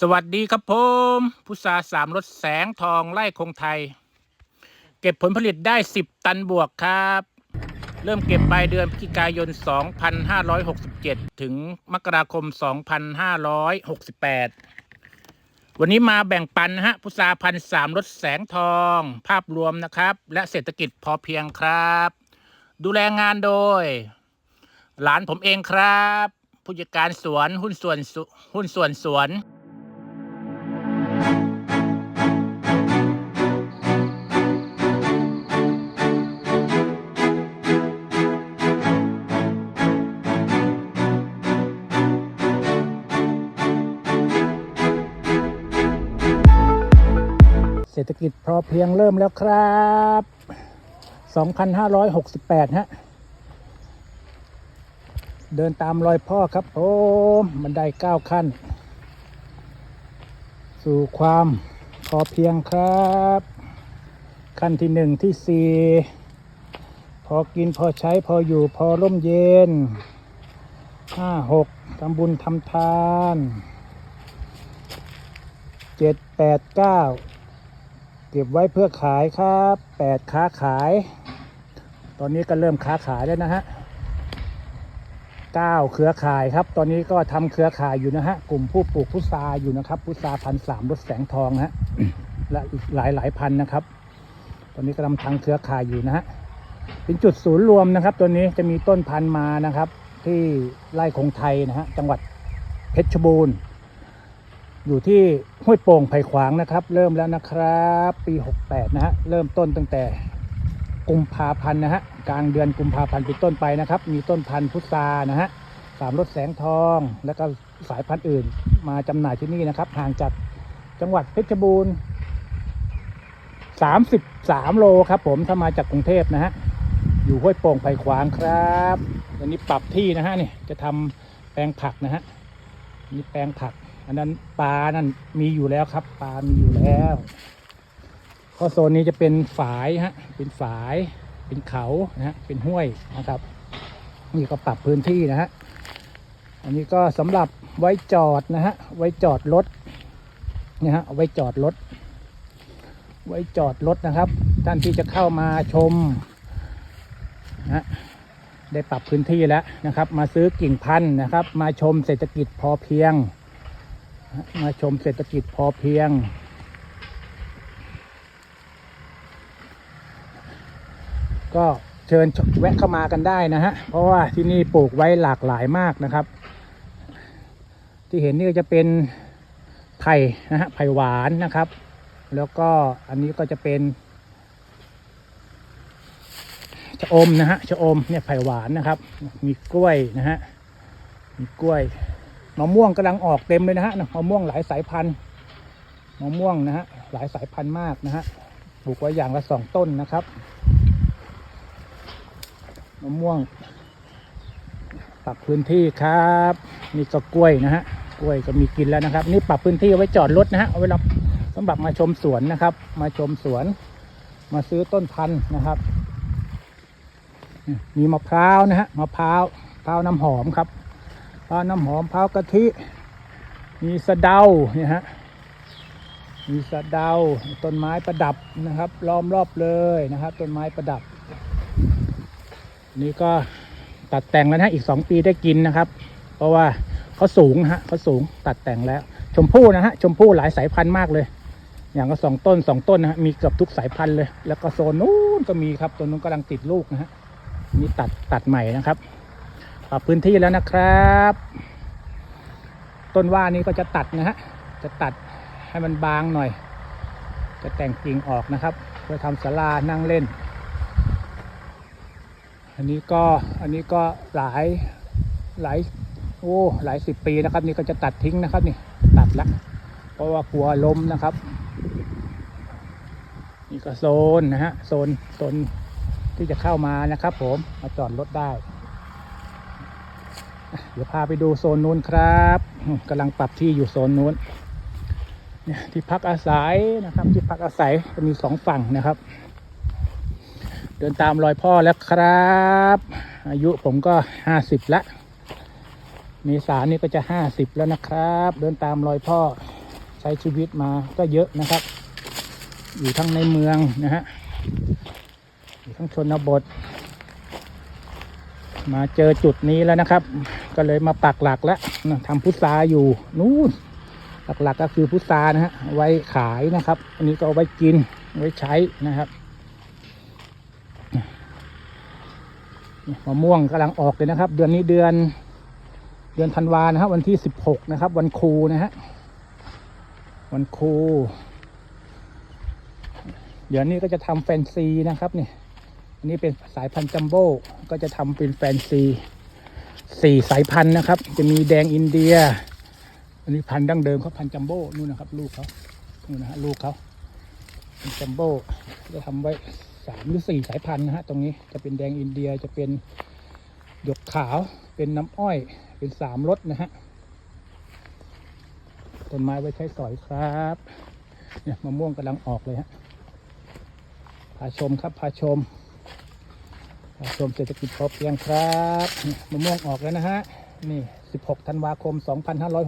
สวัสดีครับผมพุทราสามรถแสงทองไล่คงไทย เก็บผลผลิตได้ 10 ตันบวกครับ เริ่มเก็บปลายเดือนพฤศจิกายน 2567 ถึงมกราคม 2568 วันนี้มาแบ่งปันนะฮะพุทราพันสามรถแสงทอง ภาพรวมนะครับ และเศรษฐกิจพอเพียงครับ ดูแลงานโดย หลานผมเองครับ ผู้จัดการสวนหุ้นส่วนหุ้นส่วนสวนเศ รษฐกิจพอเพียงเริ่มแล้วครับ 2,568 ฮะ เดินตามรอยพ่อครับผมบันไดเก้าขั้น สู่ความพอเพียงครับ ขั้นที่หนึ่งที่สี่พอกินพอใช้พออยู่พอร่มเย็นห้าหกทำบุญทำทานเจ็ดแปดเก้า เก็บไว้เพื่อขายครับแปดค้าขาย ตอนนี้ก็เริ่มค้าขายแล้วนะฮะเก้าเครือข่ายครับ ตอนนี้ก็ทำเครือข่ายอยู่นะฮะ กลุ่มผู้ปลูกพุทราอยู่นะครับ พุทราพันสามรถแสงทองฮะ และอีกหลายหลายพันนะครับ ตอนนี้กำลังทำเครือข่ายอยู่นะฮะ เป็นจุดศูนย์รวมนะครับ ตัวนี้จะมีต้นพันธุ์มานะครับ ที่ไร่คงไทยนะฮะ จังหวัดเพชรบูรณ์ อยู่ที่ห้วยโป่งไผ่ขวางนะครับ เริ่มแล้วนะครับ ปี 68 นะฮะเริ่มต้นตั้งแต่กุมภาพันธ์นะฮะกลางเดือนกุมภาพันธ์เป็นต้นไปนะครับ มีต้นพันธุ์พุทรานะฮะสามรถแสงทองแล้วก็สายพันธุ์อื่น มาจำหน่ายที่นี่นะครับ ห่างจากจังหวัดเพชรบูรณ์33 โลครับ ผมถ้ามาจากกรุงเทพนะฮะอยู่ห้วยโป่งไผ่ขวางครับอันนี้ปรับที่นะฮะนี่จะทำแปลงผักนะฮะนี่แปลงผัก อันนั้นปลานั่นมีอยู่แล้วครับ ปลามีอยู่แล้วก็โซนนี้จะเป็นฝายฮะ เป็นฝาย เป็นเขานะฮะ เป็นห้วยนะครับ นี่ก็ปรับพื้นที่นะฮะ อันนี้ก็สำหรับไว้จอดนะฮะ ไว้จอดรถนะฮะ ไว้จอดรถ ไว้จอดรถนะครับ ท่านที่จะเข้ามาชมนะฮะได้ปรับพื้นที่แล้วนะครับ มาซื้อกิ่งพันธุ์นะครับ มาชมเศรษฐกิจพอเพียง มาชมเศรษฐกิจพอเพียง ก็เชิญแวะเข้ามากันได้นะฮะ เพราะว่าที่นี่ปลูกไว้หลากหลายมากนะครับ ที่เห็นนี่ก็จะเป็นไผ่นะฮะไผ่หวานนะครับ แล้วก็อันนี้ก็จะเป็นชะอมนะฮะชะอมเนี่ยไผ่หวานนะครับ มีกล้วยนะฮะมีกล้วย มะม่วงกำลังออกเต็มเลยนะฮะมะม่วงหลายสายพันธุ์มะม่วงนะฮะหลายสายพันธุ์มากนะฮะปลูกไว้อย่างละสองต้นนะครับมะม่วงปรับพื้นที่ครับนี่ก็กล้วยนะฮะกล้วยก็มีกินแล้วนะครับ นี่ปรับพื้นที่เอาไว้จอดรถนะฮะเอาไว้รับสำหรับมาชมสวนนะครับ มาชมสวน มาซื้อต้นพันธุ์นะครับ มีมะพร้าวนะฮะมะพร้าวมะพร้าวน้ำหอมครับ ร้าวน้ำหอมพร้าวกะทิ มีสะเดาเนี่ยฮะมีสะเดาต้นไม้ประดับนะครับ ล้อมรอบเลยนะครับต้นไม้ประดับ นี่ก็ตัดแต่งแล้วนะอีกสองปีได้กินนะครับ เพราะว่าเขาสูงฮะเขาสูงตัดแต่งแล้ว ชมพู่นะฮะชมพู่หลายสายพันธุ์มากเลย อย่างก็สองต้นสองต้นนะฮะมีเกือบทุกสายพันธุ์เลย แล้วก็โซนนู้นก็มีครับตัวนู้นกำลังติดลูกนะฮะนี่ตัดตัดใหม่นะครับ ปรับพื้นที่แล้วนะครับ ต้นว่านี้ก็จะตัดนะฮะจะตัดให้มันบางหน่อย จะแต่งกิ่งออกนะครับเพื่อทำศาลานั่งเล่น อันนี้ก็อันนี้ก็หลายหลายโอ้หลายสิบปีนะครับ นี่ก็จะตัดทิ้งนะครับนี่ตัดละเพราะว่ากลัวล้มนะครับ นี่ก็โซนนะฮะโซนโซนที่จะเข้ามานะครับ ผมมาจอดรถได้ เดี๋ยวพาไปดูโซนนู้นครับกำลังปรับที่อยู่โซนนู้นเนี่ยที่พักอาศัยนะครับ ที่พักอาศัยจะมีสองฝั่งนะครับ เดินตามรอยพ่อแล้วครับ อายุผมก็ห้าสิบละเมษานี่ก็จะห้าสิบแล้วนะครับ เดินตามรอยพ่อใช้ชีวิตมาก็เยอะนะครับ อยู่ทั้งในเมืองนะฮะอยู่ทั้งชนบท มาเจอจุดนี้แล้วนะครับ ก็เลยมาปักหลักแล้วทำพุทราอยู่นู่นหลักๆก็คือพุทรานะฮะไว้ขายนะครับ อันนี้ก็เอาไว้กินไว้ใช้นะครับมะม่วงกำลังออกเลยนะครับ เดือนนี้เดือนเดือนธันวานะครับ วันที่สิบหกนะครับ วันครูนะฮะวันครูเดี๋ยวนี้ก็จะทำแฟนซีนะครับเนี่ยอันนี้เป็นสายพันธุ์จัมโบ้ก็จะทำเป็นแฟนซี สี่สายพันธุ์นะครับ จะมีแดงอินเดีย อันนี้พันธุ์ดั้งเดิมเขาพันธุ์จัมโบ้นู่นนะครับ ลูกเขานู่นนะฮะลูกเขาจัมโบ้จะทำไว้สามหรือสี่สายพันธุ์นะฮะตรงนี้จะเป็นแดงอินเดียจะเป็นหยกขาวเป็นน้ำอ้อยเป็นสามรสนะฮะต้นไม้ไว้ใช้สอยครับเนี่ยมะม่วงกำลังออกเลยฮะพาชมครับพาชม ชมเศรษฐกิจพอเพียงครับมะม่วงออกแล้วนะฮะนี่ 16 ธันวาคม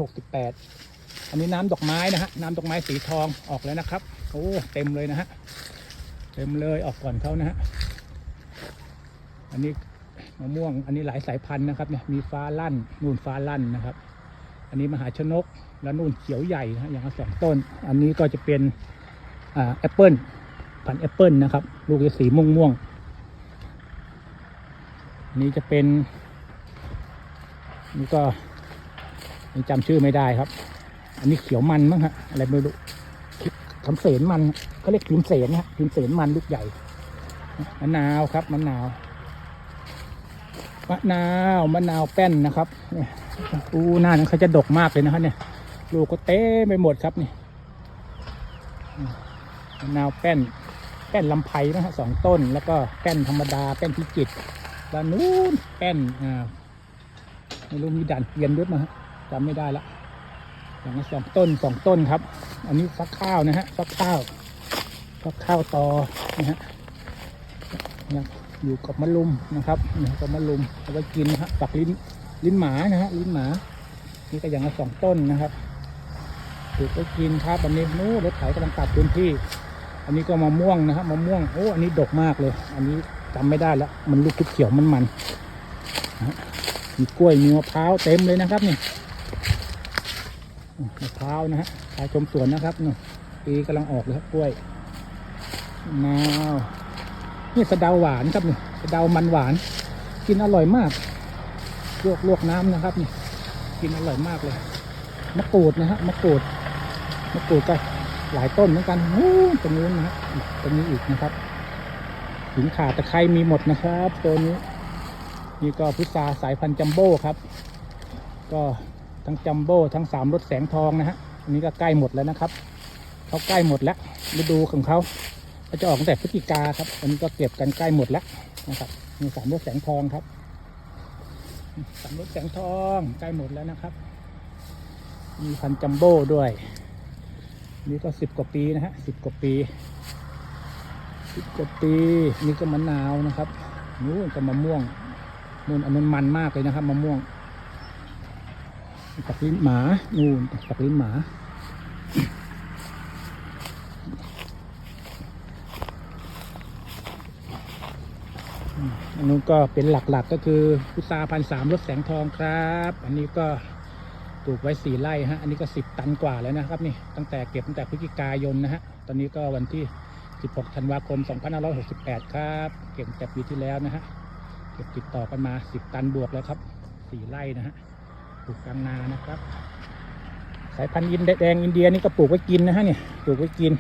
2568 อันนี้น้ำดอกไม้นะฮะน้ำดอกไม้สีทองออกแล้วนะครับโอ้เต็มเลยนะฮะเต็มเลยออกก่อนเขานะฮะอันนี้มะม่วงอันนี้หลายสายพันธุ์นะครับเนี่ยมีฟ้าลั่นนู่นฟ้าลั่นนะครับ อันนี้มหาชนกแล้วนู่นเขียวใหญ่นะฮะอย่างละสองต้น อันนี้ก็จะเป็นอ่าแอปเปิลพันธุ์แอปเปิลนะครับ ลูกจะสีม่วงม่วง นี้จะเป็น นี่ก็ยังจำชื่อไม่ได้ครับ อันนี้เขียวมันมั้งฮะอะไรไม่รู้คำเสนมันเขาเรียกพิมเสนนะฮะพิมเสนมันลูกใหญ่มะนาวครับมะนาวมะนาวมะนาวแป้นนะครับเนี่ยอู้หน้านั้นเขาจะดกมากเลยนะครับเนี่ยลูกก็เต้ไปหมดครับนี่มะนาวแป้น แป้นลำไผ่นะฮะสองต้นแล้วก็แป้นธรรมดาแป้นพิจิตร แล้วนู้นแป้นอ่าไม่รู้มีด่านเกวียนด้วยนะฮะจำไม่ได้ละอย่างสองต้นสองต้นครับ อันนี้ฟักข้าวนะฮะฟักข้าวฟักข้าวตอนะฮะนี่อยู่กับมะลุมนะครับนี่กับมะลุมเอาไว้กินนะฮะปักลิ้นลิ้นหมานะฮะลิ้นหมา นี่ก็อย่างละสองต้นนะครับปลูกไว้กินครับอันนี้นู้รถไถกำลังตัดพื้นที่ อันนี้ก็มะม่วงนะครับมะม่วงโอ้อันนี้ดกมากเลย อันนี้ จำไม่ได้แล้ว มันลูกเขียวมันมันมีกล้วยมีมะพร้าวเต็มเลยนะครับนี่มะพร้าวนะฮะชายชมสวนนะครับนี่ปีกำลังออกเลยครับกล้วยมะนาวนี่สะเดาหวานครับนี่สะเดามันหวาน กินอร่อยมากลวกลวกน้ำนะครับนี่กินอร่อยมากเลยมะกรูดนะฮะมะกรูดมะกรูดก็หลายต้นเหมือนกันโอ้ตรงนู้นนะฮะตรงนี้อีกนะครับ หินขาตะไคร้มีหมดนะครับ ตัวนี้ นี่ก็พุทราสายพันธุ์จัมโบ้ครับ ก็ทั้งจัมโบ้ทั้งสามรสแสงทองนะฮะอันนี้ก็ใกล้หมดแล้วนะครับเขาใกล้หมดแล้วฤดูของเขาเขาจะออกตั้งแต่พฤศจิกาครับ อันนี้ก็เก็บกันใกล้หมดแล้วนะครับมีสามรสแสงทองครับสามรสแสงทองใกล้หมดแล้วนะครับ มีพันจัมโบ้ด้วย นี่ก็สิบกว่าปีนะฮะสิบกว่าปี สิบกว่าปีนี่ก็มะนาวนะครับนู้นก็มะม่วงนู่นอันนั้นมันมากเลยนะครับมะม่วงตักลิ้นหมา นู่นตักลิ้นหมา อันนู้นก็เป็นหลักๆก็คือพุทราพันสามรถแสงทองครับ อันนี้ก็ปลูกไว้สี่ไร่ฮะ อันนี้ก็สิบตันกว่าแล้วนะครับนี่ ตั้งแต่เก็บตั้งแต่พฤศจิกายนนะฮะ ตอนนี้ก็วันที่ 16 ธันวาคม 2568 ครับ เก็บตั้งแต่ปีที่แล้วนะฮะ เก็บติดต่อกันมา 10 ตันบวกแล้วครับสี่ไร่นะฮะ ปลูกกลางนานะครับ สายพันธุ์อินแดงอินเดียนี่ก็ปลูกไว้กินนะฮะเนี่ย ปลูกไว้กิน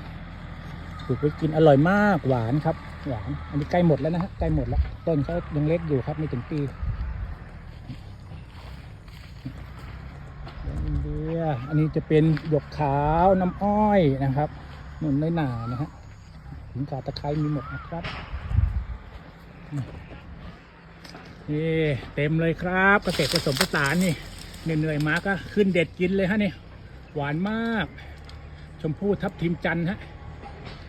ปลูกไว้กินอร่อยมาก หวานครับ หวาน อันนี้ใกล้หมดแล้วนะฮะ ใกล้หมดแล้ว ต้นเขายังเล็กอยู่ครับไม่ถึงปีอินเดีย อันนี้จะเป็นหยกขาวน้ำอ้อยนะครับนุ่นน้อยหนานะฮะ หินขาตะไคร้มีหมดนะครับนี่เต็มเลยครับเกษตรผสมผสานนี่เหนื่อยๆมาก็ขึ้นเด็ดกินเลยฮะนี่หวานมาก ชมพู่ทับทิมจันฮะ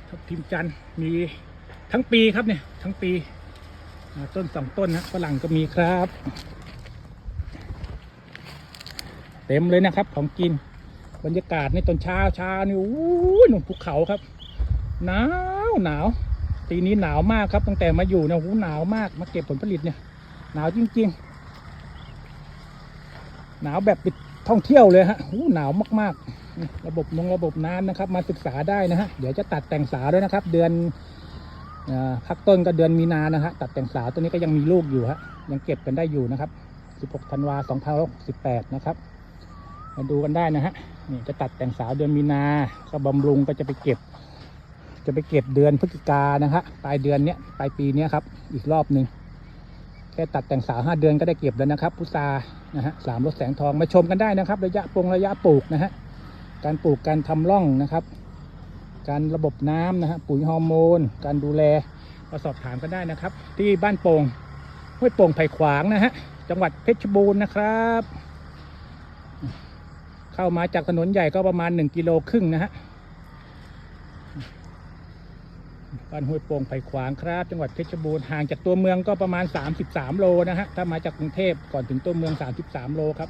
ทับทิมจันมีทั้งปีครับเนี่ยทั้งปีต้นสองต้นนะฝรั่งก็มีครับ เต็มเลยนะครับของกินบรรยากาศในตอนเช้าเช้านี่อู้ยหนุ่มภูเขาครับหนา หนาวปีนี้หนาวมากครับตั้งแต่มาอยู่เนี่ยหูหนาวมากมาเก็บผลผลิตเนี่ย หนาวจริง ๆ หนาวแบบไปท่องเที่ยวเลยฮะหูหนาวมากๆ ระบบนงระบบน้ำนะครับ มาศึกษาได้นะฮะเดี๋ยวจะตัดแต่งสาด้วยนะครับ เดือนพักต้นก็เดือนมีนานะฮะตัดแต่งสาตัวนี้ก็ยังมีลูกอยู่ฮะยังเก็บกันได้อยู่นะครับ 16 ธันวา2518นะครับมาดูกันได้นะฮะนี่จะตัดแต่งสาวเดือนมีนาก็บำรุงก็จะไปเก็บ จะไปเก็บเดือนพฤศจิกานะฮะปลายเดือนเนี้ยปลายปีเนี้ยครับ อีกรอบหนึ่งแค่ตัดแต่งสาวห้าเดือนก็ได้เก็บแล้วนะครับ พุทรานะฮะสามรถแสงทองมาชมกันได้นะครับ ระยะปงระยะปลูกนะฮะการปลูกการทำร่องนะครับ การระบบน้ำนะฮะปุ๋ยฮอร์โมน การดูแลก็สอบถามกันได้นะครับ ที่บ้านโป่งห้วยโป่งไผ่ขวางนะฮะจังหวัดเพชรบูรณ์นะครับ เข้ามาจากถนนใหญ่ก็ประมาณ 1 กิโลครึ่งนะฮะ บ้านห้วยโป่งไผ่ขวางครับ จังหวัดเพชรบูรณ์ห่างจากตัวเมืองก็ประมาณ 33 โลนะฮะถ้ามาจากกรุงเทพก่อนถึงตัวเมือง 33 โลครับ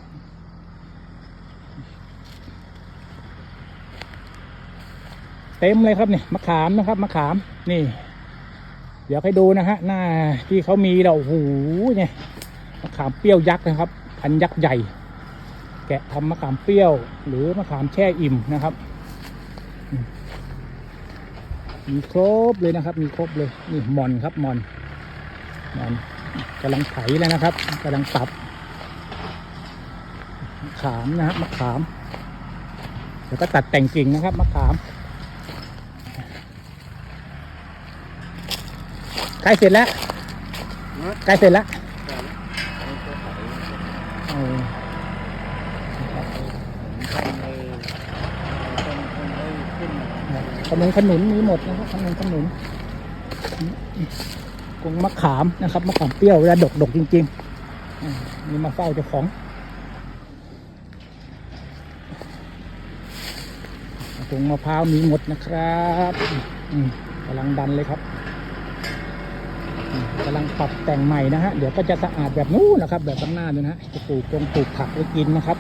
เต็มเลยครับเนี่ยมะขามนะครับมะขามนี่ เดี๋ยวให้ดูนะฮะหน้าที่เขามีเราโอ้โหเนี่ยมะขามเปรี้ยวยักษ์นะครับพันยักษ์ใหญ่ แกะทำมะขามเปรี้ยว หรือมะขามแช่อิ่มนะครับ มีครบเลยนะครับ มีครบเลยนี่มอนครับมอนมอนกำลังไถแล้วนะครับกำลังสับมะขามนะครับมะขามเดี๋ยวก็ตัดแต่งกิ่งนะครับมะขามใกล้เสร็จแล้วใกล้เสร็จแล้วโอ้ ขนมขนุนมีหมดนะครับขนมขนุนกงมะขามนะครับมะขามเปรี้ยวเวลาดกดกจริงๆอ่านี่มาเฝ้าเจ้าของกงมะพร้าวมีหมดนะครับกำลังดันเลยครับกำลังปรับแต่งใหม่นะฮะเดี๋ยวก็จะสะอาดแบบนู้นนะครับ แบบข้างหน้าเนี่ยนะฮะจะปลูกปงปลูกผักไว้กินนะครับ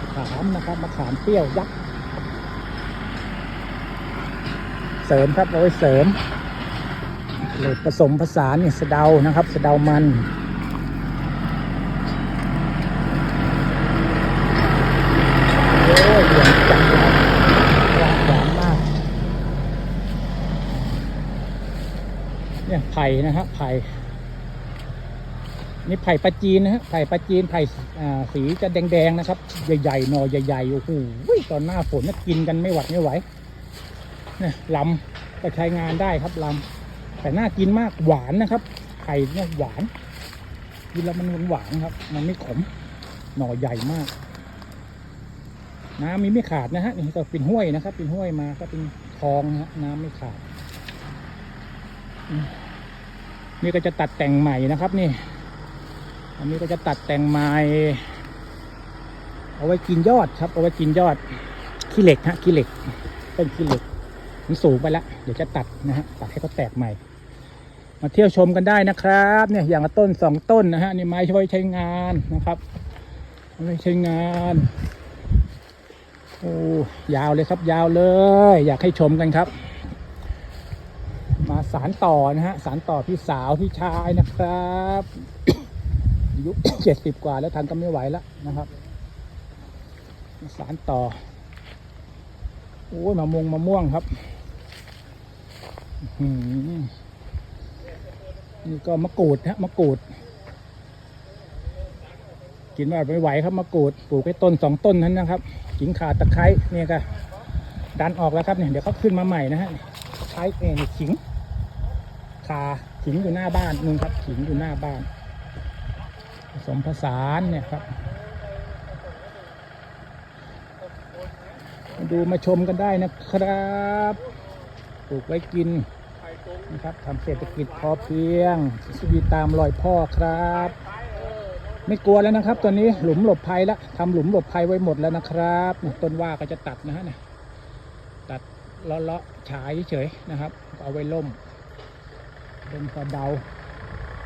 มะขามนะครับมะขามเปรี้ยวยักษ์เสริมครับเอาไว้เสริมเลยผสมผสานเนี่ยสะเดานะครับสะเดามันโอ้ยเหลืองจังเลยครับหวานมากเนี่ยไผ่นะครับไผ่ นี่ไผ่ปลาจีนนะฮะไผ่ปลาจีนไผ่สีจะแดงๆนะครับ ใหญ่ๆหน่อใหญ่ๆโอ้โหตอนหน้าฝนนะกินกันไม่หวัดไม่ไหวนี่ลำก็ใช้งานได้ครับลำแต่น่ากินมากหวานนะครับไผ่เนี่ยหวานกินแล้วมันหวานครับ มันไม่ขมหน่อใหญ่มากน้ำมีไม่ขาดนะฮะนี่ก็เป็นห้วยนะครับ เป็นห้วยมาก็เป็นคลองนะฮะน้ำไม่ขาดนี่ก็จะตัดแต่งใหม่นะครับ นี่ อันนี้ก็จะตัดแต่งไม้เอาไว้กินยอดครับ เอาไว้กินยอดขี้เหล็กฮะขี้เหล็กต้นขี้เหล็กมันสูงไปแล้วเดี๋ยวจะตัดนะฮะตัดให้เขาแตกใหม่ มาเที่ยวชมกันได้นะครับ เนี่ยอย่างละต้นสองต้นนะฮะนี่ไม้ช่วยใช้งานนะครับไว้ใช้งานโอ้ยาวเลยครับ ยาวเลย อยากให้ชมกันครับ มาสารต่อนะฮะสารต่อพี่สาวพี่ชายนะครับ ยุเจ็ดสิบกว่าแล้วทานก็ไม่ไหวแล้วนะครับ สารต่อ โอ้ยมะม่วงมะม่วงครับอื้อหือนี่ก็มะกรูดฮะมะกรูด กินว่าไม่ไหวครับมะกรูดปลูกไว้ต้นสองต้นนั้นนะครับกิ่งขาตะไคร้เนี่ยก็ดันออกแล้วครับเนี่ยเดี๋ยวเขาขึ้นมาใหม่นะฮะไคร้เนี่ยขิงขาขิงอยู่หน้าบ้านนู่นครับขิงอยู่หน้าบ้าน ผสมผสานเนี่ยครับ มาดูมาชมกันได้นะครับปลูกไว้กินนะครับทำเศรษฐกิจพอเพียงชีวิตตามรอยพ่อครับ ไม่กลัวแล้วนะครับตอนนี้หลุมหลบภัยแล้วทำหลุมหลบภัยไว้หมดแล้วนะครับต้นว่าก็จะตัดนะฮะตัดเลาะๆฉายเฉยๆนะครับ เอาไว้ล่มเป็นสะเดา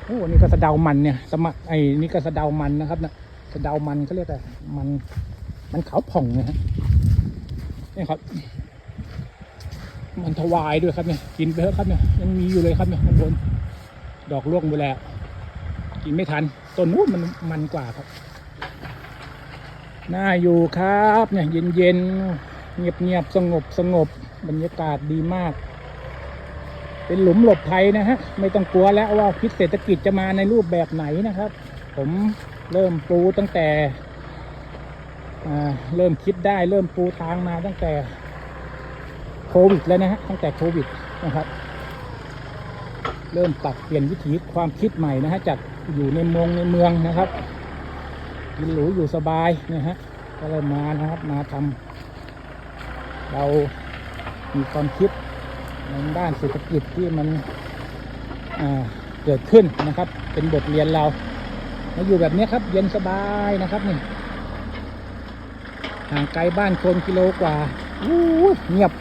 โอ้นี่ก็สะเดามันเนี่ย สมัครไอ้นี่ก็สะเดามันนะครับนะสะเดามันก็เรียกอะไรมัน มันขาวผ่องนะฮะนี่ครับ มันถวายด้วยครับเนี่ย กินไปเถอะครับเนี่ย ยังมีอยู่เลยครับเนี่ยข้างบน ดอกร่วงไปแล้ว กินไม่ทัน ต้นนู้นมันมันกว่าครับ น่าอยู่ครับ เนี่ย เย็นๆเงียบๆสงบสงบบรรยากาศดีมาก เป็นหลุมหลบภัยนะฮะไม่ต้องกลัวแล้วว่าพิษเศรษฐกิจจะมาในรูปแบบไหนนะครับ ผมเริ่มปูตั้งแต่เริ่มคิดได้เริ่มปูทางมาตั้งแต่โควิดแล้วนะฮะตั้งแต่โควิดนะครับ เริ่มปรับเปลี่ยนวิถีความคิดใหม่นะฮะจากอยู่ในเมืองในเมืองนะครับกินหรูอยู่สบายนะฮะก็เลยมานะครับมาทำเรามีความคิด ในด้านเศรษฐกิจที่มันเกิดขึ้นนะครับ เป็นบทเรียนเรามาอยู่แบบนี้ครับ เย็นสบายนะครับนี่ห่างไกลบ้านคนกิโลกว่าอู้เงียบ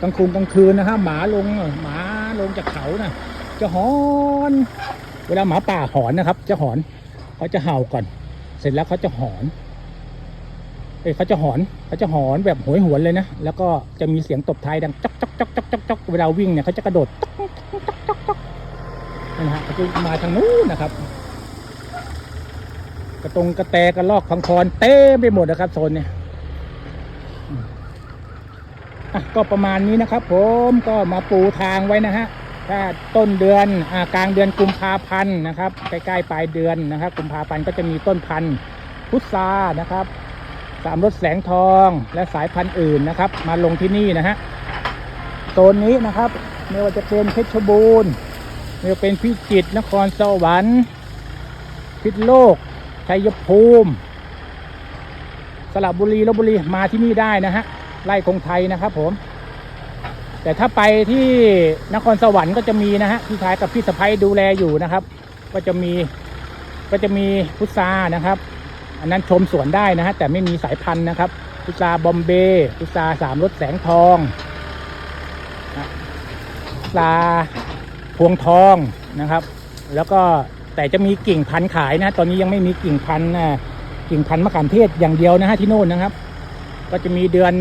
กลางคืนกลางคืนนะฮะหมาลงหมาลงจากเขานะจะหอน เวลาหมาป่าหอนนะครับ จะหอนเขาจะเห่าก่อน เสร็จแล้วเขาจะหอน เอ้ยเขาจะหอนเขาจะหอนแบบโหยหวนเลยนะ แล้วก็จะมีเสียงตบท้ายดังจ๊อกจ๊อกจ๊อกจ๊อกจ๊อกจ๊อกเวลาวิ่งเนี่ยเขาจะกระโดดจ๊อกจ๊อกจ๊อกจ๊อกจ๊อกนะฮะเขาจะมาทางนู้นนะครับ กระตรงกระแตกระลอกพังคอนเต็มไปหมดนะครับโซนเนี่ยก็ประมาณนี้นะครับ ผมก็มาปูทางไว้นะฮะถ้าต้นเดือนอกลางเดือนกุมภาพันธ์นะครับใกล้ๆปลายเดือนนะครับกุมภาพันธ์ก็จะมีต้นพันธุ์พุทรานะครับ สามรถแสงทองและสายพันธุ์อื่นนะครับ มาลงที่นี่นะฮะโซนนี้นะครับไม่ว่าจะเป็นเพชรบูรณ์ไม่ว่าเป็นพิจิตรนครสวรรค์พิษโลกชัยภูมิสระบุรีลบบุรีมาที่นี่ได้นะฮะไร่คงไทยนะครับผม แต่ถ้าไปที่นครสวรรค์ก็จะมีนะฮะพี่ชายกับพี่สะพ้ยดูแลอยู่นะครับ ก็จะมีก็จะมีพุทรานะครับ อันนั้นชมสวนได้นะฮะแต่ไม่มีสายพันธุ์นะครับ พุทราบอมเบย์พุทราสามรสแสงทองพุทราพวงทองนะครับ แล้วก็แต่จะมีกิ่งพันธุ์ขายนะตอนนี้ยังไม่มีกิ่งพันธุ์กิ่งพันธุ์มะขามเทศอย่างเดียวนะฮะที่โน่นนะครับ ก็จะมีเดือน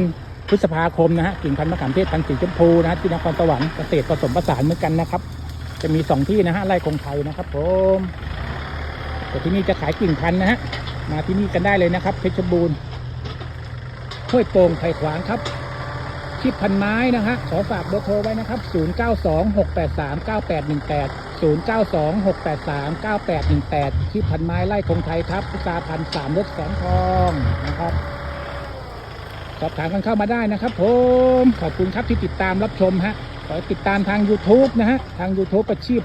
พฤษภาคมนะฮะกิ่งพันธุ์มะขามเทศพันธุ์สีชมพูนะฮะที่นครสวรรค์เกษตรผสมผสานเหมือนกันนะครับ จะมีสองที่นะฮะไร่คงไทยนะครับผมแต่ที่นี่จะขายกิ่งพันธุ์นะฮะ มาที่นี่กันได้เลยนะครับ เพชรบูรณ์ห้วยโป่งไผ่ขวางครับชิปพันไม้นะฮะขอฝากเบอร์โทรไว้นะครับ 0926839818 0926839818ชิปพันไม้ไล่คงไทยครับพุทราพันสามรถแสงทองนะครับ สอบถามกันเข้ามาได้นะครับผมขอบคุณครับที่ติดตามรับชมฮะขอติดตามทาง YouTube นะฮะทาง YouTube ก็ชีพ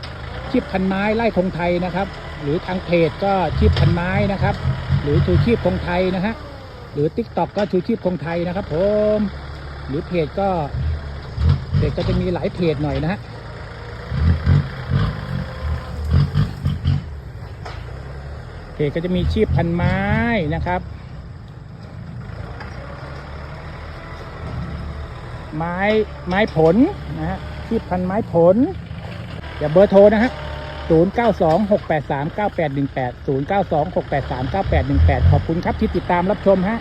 ชีพพันไม้ไล่คงไทยนะครับ หรือทางเพจก็ชีพพันไม้นะครับ หรือชูชีพคงไทยนะฮะหรือ Tik t o อกก็ชูชีพคงไทยนะครับ ผมหรือเพจก็เพจก็จะมีหลายเพจหน่อยนะฮะเพจก็จะมีชีพพันไม้นะครับ ไม้ไม้ผลนะฮะชีพพันไม้ผลอย่าเบอร์โทรนะฮะ 0 9 2 6 8 3 9 8 1 8 0 9 2 6 8 3 9 8 1 8 ขอบคุณครับที่ติดตามรับชมฮะ